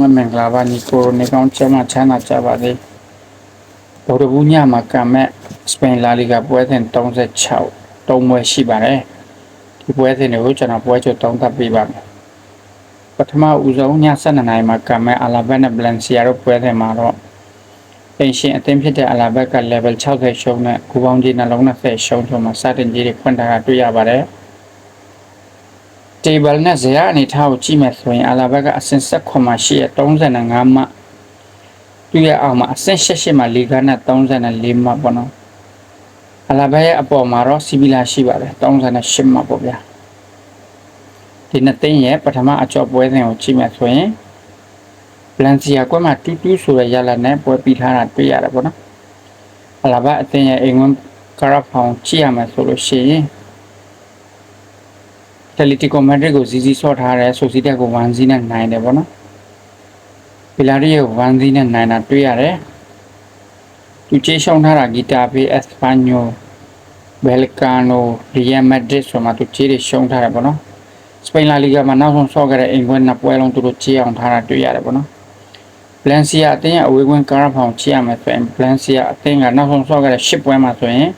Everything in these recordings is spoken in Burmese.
မမင်္ဂလာပါညီကိုနေကောင်းချမ်းမချမ်းသာကြပါစေဗုဒ္ဓဘူးညမှာကံမဲ့စပိန်လာလီဂါပွဲစဉ်36တုံးပွဲရှိပါတယ်ဒီပွဲစဉ်တွေကိုကျွန်တော်ပွဲချုပ်တောင်းသပ်ပေးပါမယ်ပထမဦးဆုံးည7နာရီမှာကံမဲ့အာလာဘက်နဲ့ဘလန်စီယာတို့ပွဲစဉ်မှာတော့အင်ရှင်အသင်းဖြစ်တဲ့အာလာဘက်က level 60ရှုံးနဲ့ဂူပေါင်းကြီးနှလုံး20ရှုံးဆိုမှစတင်ကြီးတွေဖွင့်ထားတာတွေ့ရပါတယ် table နဲ့ဇယားအနေထားကိုကြည့်မယ်ဆိုရင်အလာဘက်ကအဆင့်16မှာရှိရ35မှသူ့ရဲ့အောက်မှာအဆင့်88မှာလီဂါနဲ့34မှပေါ့နော်အလာဘက်ရဲ့အပေါ်မှာတော့စီဗီလာရှိပါတယ်38မှပေါ့ဗျာဒီနှစ်သိန်းရဲ့ပထမအကြော့ပွဲစဉ်ကိုကြည့်မယ်ဆိုရင်ဘလန်စီယာကွက်မှာတူးတူးဆိုတဲ့ရလနဲ့ပွဲပြီးထားတာတွေ့ရတယ်ပေါ့နော်အလာဘက်အသင်းရဲ့အိမ်ဝင်ကာရာဖောင်ကြည့်ရမယ်ဆိုလို့ရှိရင် တယ်လီတီကွန်မက်ဒရစ်ကိုဇီဇီဆော့ထားတယ်ဆိုစီတက်ကို1 0နဲ့နိုင်တယ်ပေါ့နော်ပီလာရီကို1 0နဲ့နိုင်တာတွေ့ရတယ်သူချေးရှောင်းထားတာဂီတာပေးအက်စပါညိုဘယ်လကာနိုရီယယ်မက်ဒရစ်ဆိုမှသူချေးတွေရှုံးထားတယ်ပေါ့နော်စပိန်လာလီဂါမှာနောက်ဆုံးဆော့ခဲ့တဲ့အင်ကွင်းနှစ်ပွဲလုံးသူတို့ချေးအောင်ထားတာတွေ့ရတယ်ပေါ့နော်ဘလန်စီယာအသင်းရဲ့အဝေးကွင်းကာရာဖောင်ချေးရမယ်ဆိုရင်ဘလန်စီယာအသင်းကနောက်ဆုံးဆော့ခဲ့တဲ့10ပွဲမှာဆိုရင်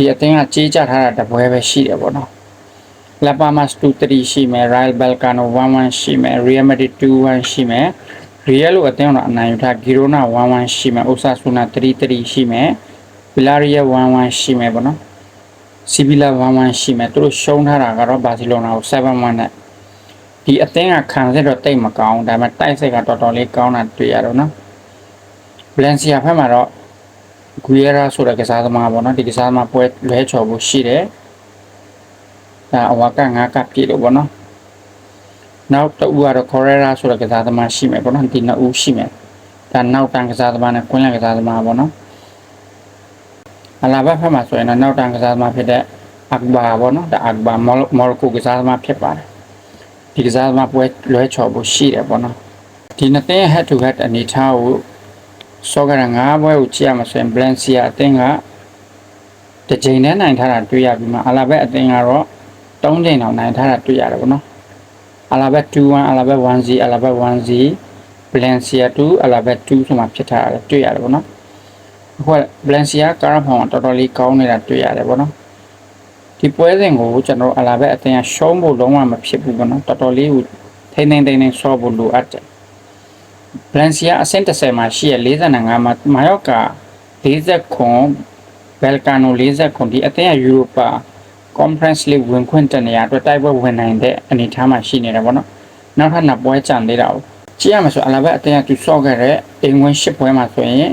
ဒီအသင်းကကြေးကြထားတာတပွဲပဲရှိတယ်ပေါ့နော်။ La Palmas 2-3ရှိမယ် Real Balcano 1-1ရှိမယ် Real Madrid 2-1ရှိမယ် Real လို့အသင်းကတော့အနိုင်ယူထား Girona 1-1ရှိမယ် Osasuna 3-3ရှိမယ် Villarreal 1-1ရှိမယ်ပေါ့နော်။ Sevilla 1-1ရှိမယ်သူတို့ရှုံးထားတာကတော့ Barcelona ကို7-1နဲ့ဒီအသင်းကခံစစ်တော့တိတ်မကောင်းဒါပေမဲ့တိုက်စစ်ကတော်တော်လေးကောင်းတာတွေ့ရတော့နော်။ Valencia ဘက်မှာတော့ ဂူရဲရာဆိုတဲ့ကစားသမားပေါ့နော်ဒီကစားသမားပွဲလွဲချော်ဖို့ရှိတယ်ဒါအဝါကငါးကပြည့်လို့ပေါ့နော်နောက်တစ်ဦးကတော့ Correra ဆိုတဲ့ကစားသမားရှိမယ်ပေါ့နော်ဒီနှစ်ဦးရှိမယ်ဒါနောက်တန်းကစားသမားနဲ့ကွင်းလက်ကစားသမားပေါ့နော်အလာဘတ်ဖက်မှာဆိုရင်တော့နောက်တန်းကစားသမားဖြစ်တဲ့ Akbar ပေါ့နော်ဒါ Akbar မော်ရိုကိုကစားသမားဖြစ်ပါတယ်ဒီကစားသမားပွဲလွဲချော်ဖို့ရှိတယ်ပေါ့နော်ဒီနှစ်သင်း head to head အနေထားကို ဆော့ကရ၅ဘွဲကိုကြည့်ရမှာဆိုရင်ဘလန်စီယာအသင်းကတစ်ချိန်နဲ့နိုင်ထားတာတွေ့ရပြီးမှအလာဘက်အသင်းကတော့၃ချိန်တောင်နိုင်ထားတာတွေ့ရတယ်ဗောနော်အလာဘက်2-1အလာဘက်1-0အလာဘက်1-0ဘလန်စီယာ2အလာဘက်2ဆိုမှဖြစ်ထားတာတွေ့ရတယ်ဗောနော်အခုဘလန်စီယာကာရာဖောင်တော်တော်လေးကောင်းနေတာတွေ့ရတယ်ဗောနော်ဒီပွဲစဉ်ကိုကျွန်တော်အလာဘက်အသင်းကရှုံးဖို့လုံးဝမဖြစ်ဘူးဗောနော်တော်တော်လေးကိုထိမ့်ထိမ့်ထိမ့်ထိမ့်ဆော့ဖို့လိုအပ်တယ် ဗလန်စီယာအဆင့်30မှာရှိရ45မှာမာယော့ကာ40ခွန်ဘယ်လ်ကာနို40ခွန်ဒီအသင်းရယူရိုပါ conference league ဝင်ခွင့်တနေရာအတွက်တိုက်ပွဲဝင်နိုင်တဲ့အနေအထားမှာရှိနေတယ်ဗောနော်နောက်ထပ်နှစ်ပွဲကြံသေးတာကိုကြည့်ရမှာဆိုအလာဘက်အသင်းကသူဆော့ခဲ့တဲ့အင်ဝင်10ပွဲမှာဆိုရင်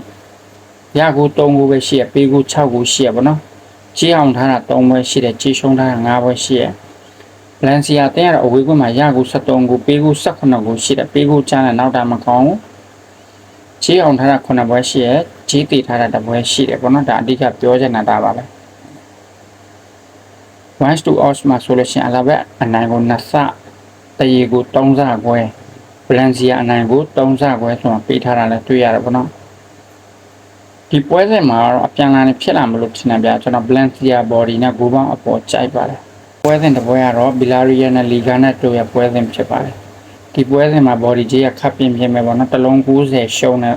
ရကူ3ခုပဲရှိရပေးကူ6ခုရှိရဗောနော်ကြီးအောင်ထားတာ3ပွဲရှိတယ်ကြီးရှုံးထားတာ5ပွဲရှိရ ဗလန်စီယာအသင်းကတော့အဝေးကွင်းမှာရကူ73ခုပေးကူ18ခုရှိတယ်ပေးကူချမ်းတဲ့နောက်တာမကောင်းဘူးချေးအောင်ထားတာ9ပွဲရှိရယ်ချေးတည်ထားတာတစ်ပွဲရှိတယ်ပေါ့နော်ဒါအဓိကပြောချင်တာဒါပါပဲ once to odds မှာဆိုလို့ရှိရင်အလာဘက်အနိုင်ကို2ဆတရေကို3ဆခွဲဗလန်စီယာအနိုင်ကို3ဆခွဲဆိုမှပေးထားတာလည်းတွေ့ရတယ်ပေါ့နော်ဒီပွဲစဉ်မှာတော့အပြန်လာနေဖြစ်လာမလို့ထင်တယ်ဗျာကျွန်တော် Valencia body နဲ့ဂိုးပေါင်းအပေါ်ကြိုက်ပါတယ် ပွဲစဉ်တစ်ပွဲကတော့ Villarreal နဲ့ Liga နဲ့တို့ရပွဲစဉ်ဖြစ်ပါတယ်ဒီပွဲစဉ်မှာ body ကြီးကခပ်ပြင်းပြင်းပဲပေါ့နော်တစ်လုံး90ရှုံးတဲ့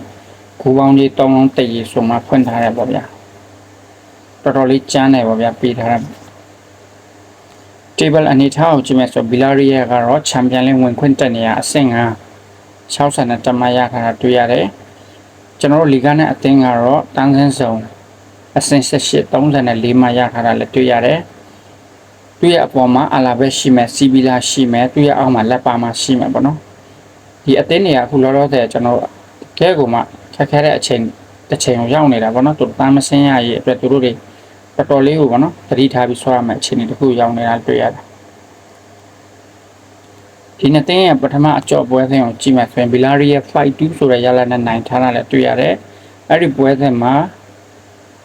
ဂိုးပေါင်းကြီး3လုံးတည်ရဆိုမှဖွင့်ထားတယ်ပေါ့ဗျာတော်တော်လေးကျန်းတယ်ပေါ့ဗျာပေးထားတာ table အနေထားကိုကြည့်မယ်ဆို Villarreal ကတော့ချန်ပီယံလိဝင်ခွင့်တက်နေရအဆင့်9 60နဲ့တမရခါတာတွေ့ရတယ်ကျွန်တော်တို့လီဂါနဲ့အသင်းကတော့တန်းစင်းစုံအဆင့်18 34မှရခါတာလည်းတွေ့ရတယ် သူ့ရဲ့အပေါ်မှာအလာဘက်ရှိမယ်စီဗီလာရှိမယ်သူ့ရဲ့အောက်မှာလက်ပါမှာရှိမယ်ပေါ့နော်ဒီအသင်းတွေကအခုလောလောဆယ်ကျွန်တော်ကဲကိုမှခက်ခဲတဲ့အချိန်တစ်ချိန်ကိုရောက်နေတာပေါ့နော်သူတန်းမစင်းရရဲ့အတွက်သူတို့တွေတော်တော်လေးကိုပေါ့နော်သတိထားပြီးဆွဲရမယ့်အခြေအနေတစ်ခုရောက်နေတာတွေ့ရတယ်ဒီနှစ်သင်းရဲ့ပထမအကြော့ပွဲစဉ်ကိုကြည့်မှဆိုရင် Villarreal 5-2ဆိုတဲ့ရလနဲ့နိုင်ထားတာလည်းတွေ့ရတယ်အဲ့ဒီပွဲစဉ်မှာ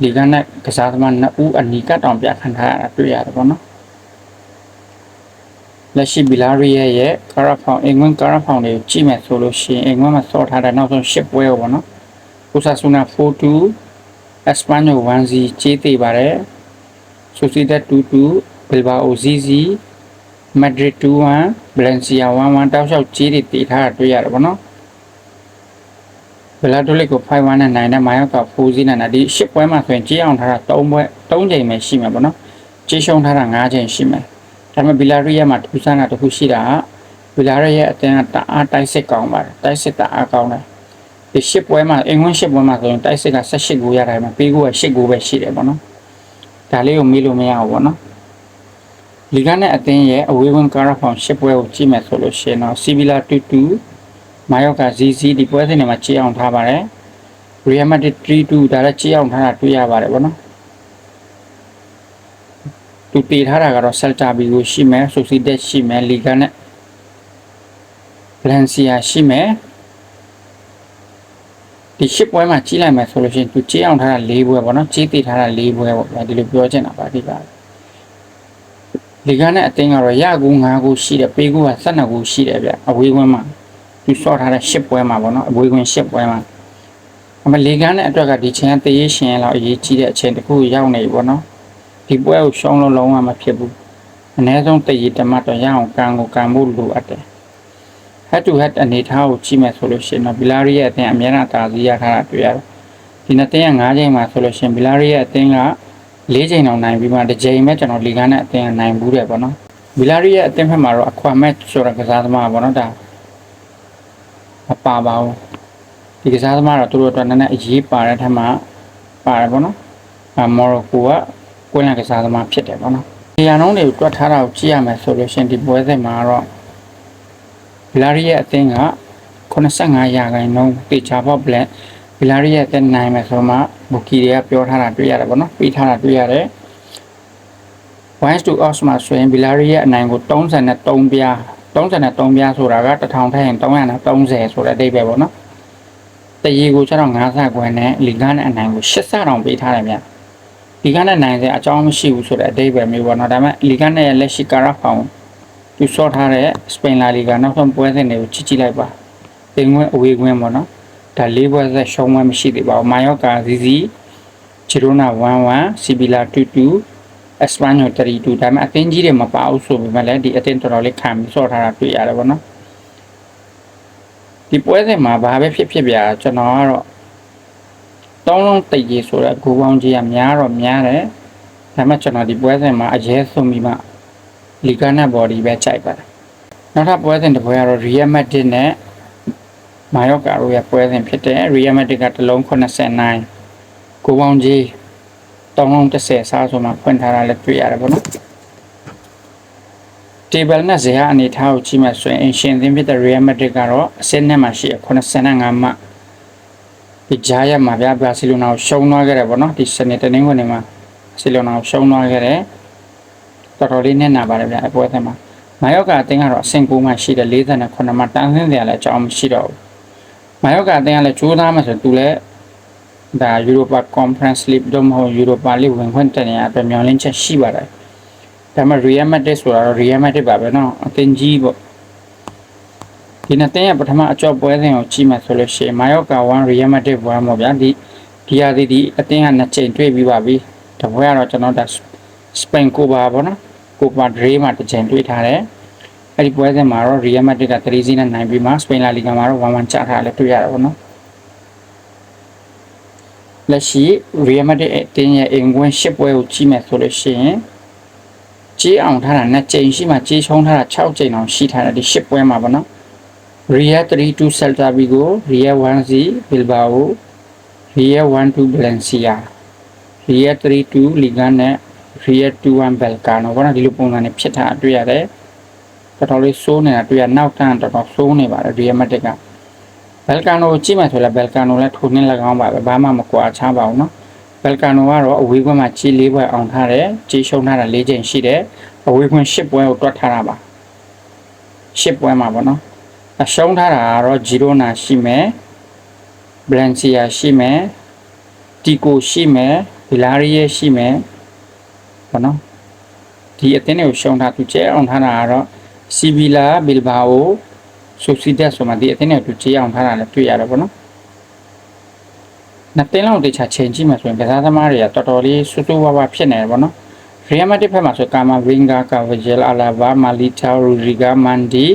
ဒီကနေ့ကစားသမား2ဦးအနီကတောင်ပြခန့်ထားရတာတွေ့ရတယ်ပေါ့နော် လက်ရှိဘီလာရီရဲ့ရဲ့ကာရာဖောင်အင်္ဂွန်ကာရာဖောင်တွေကိုကြည့်မယ်ဆိုလို့ရှိရင်အင်္ဂွန်မှာစောထားတဲ့နောက်ဆုံး၈ပွဲပေါ့နော်။ဥဆာဆူနာ4-2အက်စပန်ညို1-0ကြေးသေးပါတယ်။ဆိုစီဒက်2-2ဘီလ်ဘာအို0-0 Madrid 2-1 Valencia 1-1တောက်လျှောက်ကြီးတွေတည်ထားတာတွေ့ရတယ်ဗောနော်ဗလာတိုလစ်ကို5-1နဲ့နိုင်တဲ့မာယောက်က4စီးနဲ့ဒီ10ပွဲမှာဆိုရင်ကြီးအောင်ထားတာ3ပွဲ3ချိန်ပဲရှိမှာဗောနော်ကြီးရှုံးထားတာ5ချိန်ရှိမယ် ဒါပေမဲ့ဘီလာရီယာမှာထူးဆန်းတာတစ်ခုရှိတာကဘီလာရီယာအတင်းကတအားတိုက်စစ်ကောင်းပါတယ်တိုက်စစ်တအားကောင်းတယ်ဒီ10ပွဲမှာအင်္ဂွန်း10ပွဲမှာဆိုရင်တိုက်စစ်က18ဂိုးရတယ်မှာပေးဂိုးက8ဂိုးပဲရှိတယ်ဗောနော်ဒါလေးကိုမေးလို့မရဘူးဗောနော်လီဂါနဲ့အသင်းရဲ့အဝေးဝင်ကာရာဖောင်ရှစ်ပွဲကိုကြည့်မယ်ဆိုလို့ရှိရင်တော့စီဗီလာ2-2မာယော့ကာ ZZ ဒီပွဲစဉ်တွေမှာကြည့်အောင်ထားပါတယ်။ Real Madrid 3-2ဒါလည်းကြည့်အောင်ထားတာတွေ့ရပါတယ်ဗောနော်။ သူတည်ထားတာကတော့ Celta Vigo ရှိမယ် Sociedad ရှိမယ်လီဂါနဲ့ Valencia ရှိမယ်ဒီရှစ်ပွဲမှာကြီးလိုက်မယ်ဆိုလို့ရှိရင်သူကြီးအောင်ထားတာ၄ပွဲပေါ့နော်ကြီးတည်ထားတာ၄ပွဲပေါ့ဗျာဒီလိုပြောချင်တာပါဒီကလီဂါနဲ့အတင်းကတော့ရကူ9ကူရှိတယ်ပေးကူက12ကူရှိတယ်ဗျအဝေးကွင်းမှာသူစော့ထားတဲ့ရှစ်ပွဲမှာပေါ့နော်အဝေးကွင်းရှစ်ပွဲမှာအမလီဂါနဲ့အတွက်ကဒီချိန်ကတရေရှင်လောက်အရေးကြီးတဲ့အချိန်တစ်ခုရောက်နေပြီပေါ့နော် ဒီပွဲကိုရှုံးလို့လုံးဝမဖြစ်ဘူးအနည်းဆုံးတရေတမတ်တော့ရအောင်ကံကိုကံဖို့လိုအပ်တယ် head to head အနေထားကိုကြည့်မယ်ဆိုလို့ရှိရင်တော့ဘီလာရီရဲ့အသင်းအများအားတာစီရထားတာတွေ့ရတယ်။ဒီနှစ်သင်းက၅ချိန်မှာဆိုလို့ရှိရင်ဘီလာရီရဲ့အသင်းက၄ချိန်တောင်နိုင်ပြီးမှတစ်ချိန်ပဲကျွန်တော်လီဂါနဲ့အသင်းကနိုင်ဘူးတယ်ပေါ့နော်။ဘီလာရီရဲ့အသင်းဖက်မှာတော့အခွာမက်ဆိုတဲ့ကစားသမားပေါ့နော်ဒါမပါပါဘူး။ဒီကစားသမားတော့သူတို့အတွက်နည်းနည်းအရေးပါတဲ့ထက်မှာပါတယ်ပေါ့နော်။အမော်ရိုကိုက ကွင်းလန်ကစားသမားဖြစ်တယ်ပေါ့နော်။ဒီရန်လုံးတွေကိုတွက်ထားတာကိုကြည့်ရမယ်ဆိုလို့ရှိရင်ဒီပွဲစဉ်မှာတော့ဘီလာရီရဲ့အသင်းက85ရာခိုင်နှုန်းတေချာပေါ့ဘလက်ဘီလာရီရဲ့အသင်းနိုင်မယ်ဆိုမှဘူကီတွေကပြောထားတာတွေ့ရတယ်ဗောနော်ပြီးထားတာတွေ့ရတယ် Wines to Ox မှာဆိုရင်ဘီလာရီရဲ့အနိုင်ကို33ပြား33ပြားဆိုတာက1000ထက်ရင်330ဆိုတဲ့အဓိပ္ပာယ်ဗောနော်တရေကိုကျတော့9ဆခွဲနဲ့လီဂါနဲ့အနိုင်ကို10ဆတောင်ပေးထားတယ်ဗျ လီဂါနဲ့နိုင်တဲ့အကြောင်းမရှိဘူးဆိုတဲ့အဓိပ္ပာယ်မျိုးပေါ့နော်ဒါပေမဲ့လီဂါနဲ့လက်ရှိကာရာဖောင်သူဆော့ထားတဲ့စပိန်လာလီဂါနောက်ဆုံးပွဲစဉ်တွေကိုချစ်ကြည့်လိုက်ပါအင်္ဂွင်းအဝေးကွင်းပေါ့နော်ဒါလေးပွဲဆက်ရှုံးပွဲမရှိသေးပါဘူးမာယော့ကာဇီဇီဂျီရိုနာ1-1စီဘီလာ2-2အက်စပန်ညို3-2ဒါပေမဲ့အသင်းကြီးတွေမပါဘူးဆိုပေမဲ့လည်းဒီအသင်းတော်တော်လေးခံပြီးဆော့ထားတာတွေ့ရတယ်ပေါ့နော်ဒီပွဲစဉ်မှာဘာပဲဖြစ်ဖြစ်ပြကျွန်တော်ကတော့ တောင်းလုံးတိတ်ကြီးဆိုတော့ဂိုးပေါင်းကြီးကများတော့များတယ်ဒါပေမဲ့ကျွန်တော်ဒီပွဲစဉ်မှာအရေးဆုံးပြီးမှလီဂါနက်ဘော်ဒီပဲကြိုက်ပါတယ်နောက်ထပ်ပွဲစဉ်တစ်ပွဲကတော့ Real Madrid နဲ့မာယော့ကာတို့ရဲ့ပွဲစဉ်ဖြစ်တယ် Real Madrid ကတစ်လုံး89ကိုပေါင်းကြီး330စားဆိုမှဖွင့်ထားတာလည်းတွေ့ရတယ်ပေါ့နော် table နဲ့ဇယားအနေထားကိုကြည့်မှဆိုရင်အင်ရှင်သင်းဖြစ်တဲ့ Real Madrid ကတော့အဆင့်နဲ့မှရှိရ85မှ ဒီဂျာယက်မှာဗျာဘာစီလိုနာကိုရှုံးသွားခဲ့တယ်ပေါ့နော်ဒီစနေတနင်္ဂနွေနေ့မှာဘာစီလိုနာကိုရှုံးသွားခဲ့တယ် တော်တော်လေးနဲ့နာပါတယ်ဗျအပွဲသက်မှာမာယော့ကာအသင်းကတော့အဆင့်9မှရှိတယ်48မှတန်းဆင်းစရာလည်းအကြောင်းမရှိတော့ဘူးမာယော့ကာအသင်းကလည်းကြိုးစားမှဆိုသူလည်းဒါ Europa Conference League တို့မဟုတ် Europa League ဝင်ခွင့်တက်နေရအတွက်မျှော်လင့်ချက်ရှိပါတယ်ဒါပေမဲ့ Real Madrid ဆိုတာတော့ Real Madrid ပါပဲเนาะအသင်းကြီးပေါ့ ဒီနှစ်သင်းရဲ့ပထမအကြော့ပွဲစဉ်ကိုကြည့်မှဆိုလို့ရှိရင်မာယော့ကာ1 Real Madrid 1ပေါ့ဗျာဒီဒီဟာဒီဒီအသင်းကနှစ်ချိန်တွေ့ပြီးပါပြီတပွဲကတော့ကျွန်တော်ဒါစပိန်ကိုပါပေါ့နော်ကိုပါဒရေးမှာတစ်ချိန်တွေ့ထားတယ်အဲ့ဒီပွဲစဉ်မှာတော့ Real Madrid က3စီးနဲ့နိုင်ပြီးမှစပိန်လာလီဂါမှာတော့1-1ချထားတယ်တွေ့ရတယ်ပေါ့နော်လက်ရှိ Real Madrid အတင်းရဲ့အင်ကွင်း10ပွဲကိုကြည့်မယ်ဆိုလို့ရှိရင်ကြီးအောင်ထားတာ2ချိန်ရှိမှကြီးချုံးထားတာ6ချိန်အောင်ရှိထားတယ်ဒီ10ပွဲမှာပေါ့နော် Real 3-2 Celta Vigo Real 1-0 Bilbao Real 1-2 Valencia Real 3-2 Liga နဲ့ Real 2-1 Belgrano ဘောနော်ဒီလိုပုံစံနဲ့ဖြစ်တာတွေ့ရတယ်တော်တော်လေးစိုးနေတာတွေ့ရနောက်တန်းတော်တော်စိုးနေပါတယ် Real Madrid က Belgrano ကိုကြည့်မှဆိုလဲ Belgrano လည်းထိုးနှင်း၎င်းပါပဲဘာမှမကွာခြားပါဘူးနော် Belgrano ကတော့အဝေးကွင်းမှာကြီး၄ပွဲအောင်ထားတယ်ကြီးရှုံးထားတာ၄ချိန်ရှိတယ်အဝေးကွင်း၈ပွဲကိုတွက်ထားတာပါ၈ပွဲမှာပေါ့နော် အရှုံးထားတာကတော့ Girona ရှိမယ် Valencia ရှိမယ် Tico ရှိမယ် Villarreal ရှိမယ်ပေါ့နော်ဒီအသင်းတွေကိုရှုံးထားသူကျဲအောင်ထားတာကတော့ Sevilla Bilbao Sociedad ဆိုမှဒီအသင်းတွေကိုသူကျဲအောင်ထားတာလည်းတွေ့ရတယ်ပေါ့နော်နှစ်သင်းလောက်တခြားချိန်ကြည့်မှဆိုရင်ကစားသမားတွေကတော်တော်လေးစူးစူးဝါးဝါဖြစ်နေတယ်ပေါ့နော် Real Madrid ဘက်မှာဆိုကာမာဗင်ဂါကာဗဂျယ်အလာဘာမာလီတာရူရီဂါမန်ဒီ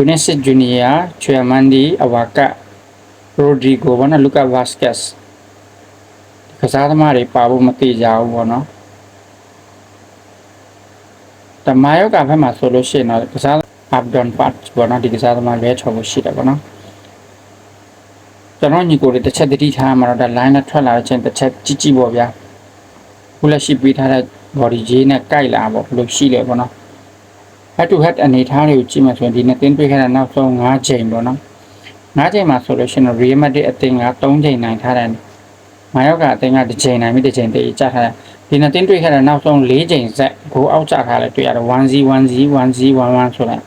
ယူနစ်စစ်ဂျူနီယာချွေမန်ဒီအဝါကရိုဒရီဂိုဘောနော်လူကာဗတ်စကက်စ်ကစားသမားတွေပါဖို့မသိကြဘူးပေါ့နော်တမာယောကဘက်မှာဆိုလို့ရှိရင်တော့ကစား up down part ပေါ့နော်ဒီကစားသမားလဲချော်ဖို့ရှိတယ်ပေါ့နော်ကျွန်တော်ညီကိုတွေတစ်ချက်တတိထားမှာတော့ဒါ line နဲ့ထွက်လာတဲ့ချင်းတစ်ချက်ကြည့်ကြည့်ပေါ့ဗျာခုလက်ရှိပေးထားတဲ့ body J နဲ့ကြိုက်လာပေါ့ဘယ်လိုရှိလဲပေါ့နော် head to head အနေထားတွေကိုကြည့်မှဆိုရင်ဒီနှစ်သင်းတွေ့ခဲ့တဲ့နောက်ဆုံး5ချိန်ပေါ့နော်5ချိန်မှာဆိုလို့ရှိရင် Real Madrid အသင်းက3ချိန်နိုင်ထားတယ်မာယောကအသင်းကတစ်ချိန်နိုင်ပြီးတစ်ချိန်တည်းကြားထားတယ်ဒီနှစ်သင်းတွေ့ခဲ့တဲ့နောက်ဆုံး4ချိန်ဆက်ဂိုးအောက်ကျထားလဲတွေ့ရတယ်1-0 1-0 1-0 1-1ဆိုတဲ့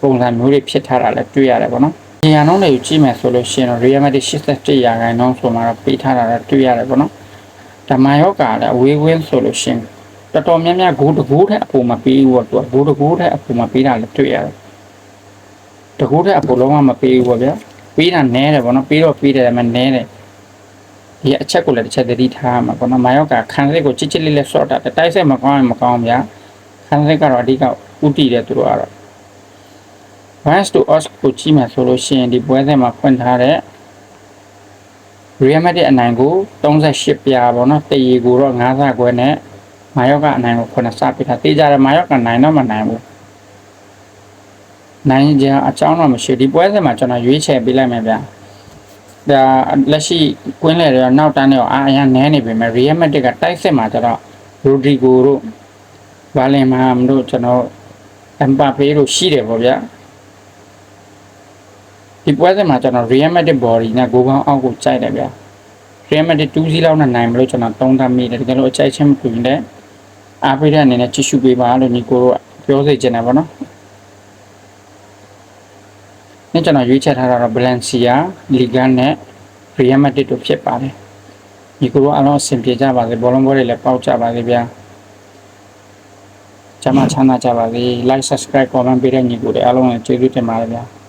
ပုံစံမျိုးတွေဖြစ်ထားတာလည်းတွေ့ရတယ်ပေါ့နော်။ဒီရနှုန်းတွေကိုကြည့်မယ်ဆိုလို့ရှိရင်တော့ Real Madrid 87ရာခိုင်နှုန်းဆိုမှတော့ပေးထားတာလည်းတွေ့ရတယ်ပေါ့နော်။ဓမ္မယောကလည်းအဝေးဝင်းဆိုလို့ရှိရင် တော်တော်များများဂိုးတကူထက်အပေါ်မှာပေးဘူးပေါ့သူကဂိုးတကူထက်အပေါ်မှာပေးတာလည်းတွေ့ရတယ်။တကူထက်အပေါ်လုံးဝမပေးဘူးပေါ့ဗျာ။ပေးတာနည်းတယ်ပေါ့နော်။ပေးတော့ပေးတယ်ဒါပေမဲ့နည်းတယ်။ဒီအချက်ကိုလည်းတစ်ချက်သတိထားရမှာပေါ့နော်။မာယောကခံစစ်ကိုချစ်ချစ်လေးလေးဆော့တာတိုက်ဆက်မကောင်းရင်မကောင်းဗျာ။ခံစစ်ကတော့အဓိကဥတီတယ်သူတို့ကတော့ Vance to Os ကိုကြည့်မှဆိုလို့ရှိရင်ဒီပွဲစဉ်မှာဖွင့်ထားတဲ့ Real Madrid အနိုင်ကို38ပြာပေါ့နော်တရီကိုတော့9ဆခွဲနဲ့ မာယောကအနိုင်ကို9ဆပြထားတေးကြတယ်မာယောကနိုင်တော့မနိုင်ဘူးနိုင်ကြအကြောင်းတော့မရှိဒီပွဲစဉ်မှာကျွန်တော်ရွေးချယ်ပေးလိုက်မယ်ဗျာဒါလက်ရှိကွင်းလေတွေနောက်တန်းတွေအာအရင်နဲနေပြီမဲ့ Real Madrid ကတိုက်စစ်မှာကျတော့ Rodrigo တို့ဗာလင်မာတို့ကျွန်တော်အမ်ပါပေတို့ရှိတယ်ပေါ့ဗျာဒီပွဲစဉ်မှာကျွန်တော် Real Madrid body နဲ့ဂိုးပေါင်းအောက်ကိုကြိုက်တယ်ဗျာ Real Madrid 2-0လောက်နဲ့နိုင်မလို့ကျွန်တော်သုံးသပ်မိတယ်တကယ်လို့အကြိုက်ချင်းမပြင်တဲ့ အားပေးတဲ့အနေနဲ့ကြည့်ရှုပေးပါလို့ညီကိုတို့ပြောစေချင်တယ်ပေါ့နော်။နေ့ကျွန်တော်ရွေးချယ်ထားတာတော့ Valencia, Liga နဲ့ Real Madrid တို့ဖြစ်ပါတယ်။ညီကိုတို့အားလုံးအဆင်ပြေကြပါစေဘောလုံးပွဲတွေလည်းပေါက်ကြပါစေဗျာ။ကျမချမ်းသာကြပါစေ like subscribe comment ပေးတဲ့ညီကိုတွေအားလုံးကိုကျေးဇူးတင်ပါတယ်ဗျာ။